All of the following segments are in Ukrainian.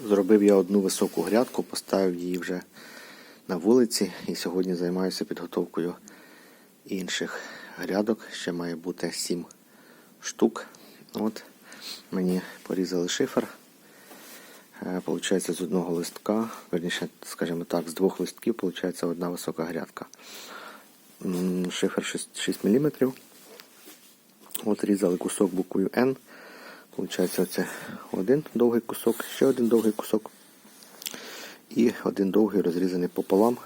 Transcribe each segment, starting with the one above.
Зробив я одну високу грядку, поставив її вже на вулиці і сьогодні займаюся підготовкою інших грядок. Ще має бути 7 штук. От мені порізали шифер. Е, Получається з одного листка, верніше, скажімо так, з двох листків виходить одна висока грядка. Шифер 6, 6 мм. От різали кусок буквою N. Получається оце один довгий кусок, ще один довгий кусок. І один довгий розрізаний пополам.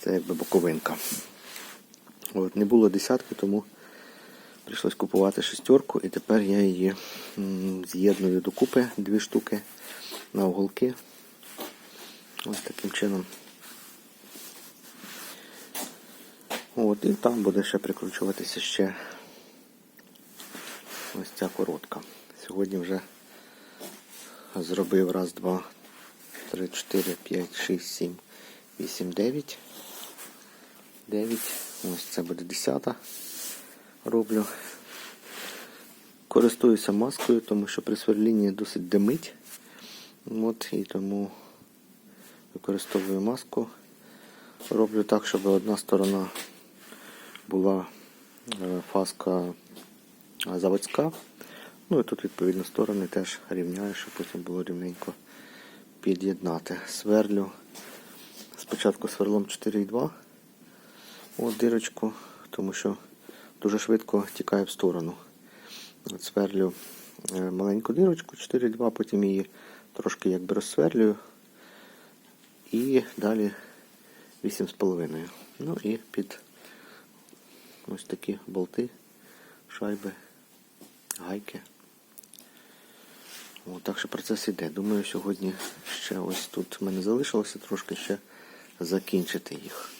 Це якби боковинка. От, не було десятки, тому прийшлось купувати шестерку, і тепер я її з'єдную докупи дві штуки на уголки. Ось таким чином. От, і там буде ще прикручуватися ще ось ця коротка. Сьогодні вже зробив раз, два, три, чотири, п'ять, шість, сім, вісім, дев'ять. Дев'ять. Ось це буде десята. Роблю. Користуюся маскою, тому що при сверлінні досить димить. От і тому використовую маску. Роблю так, щоб одна сторона була е, фаска заводська. Ну і тут, відповідно, сторони теж рівняю, щоб потім було рівненько під'єднати. Сверлю спочатку сверлом 4,2 от дирочку, тому що дуже швидко тікає в сторону. От сверлю е, маленьку дирочку 4,2, потім її трошки якби розсверлюю. І далі 8,5. Ну і під ось такі болти, шайби, гайки. О, так що процес іде. Думаю, сьогодні ще ось тут в мене залишилося трошки ще закінчити їх.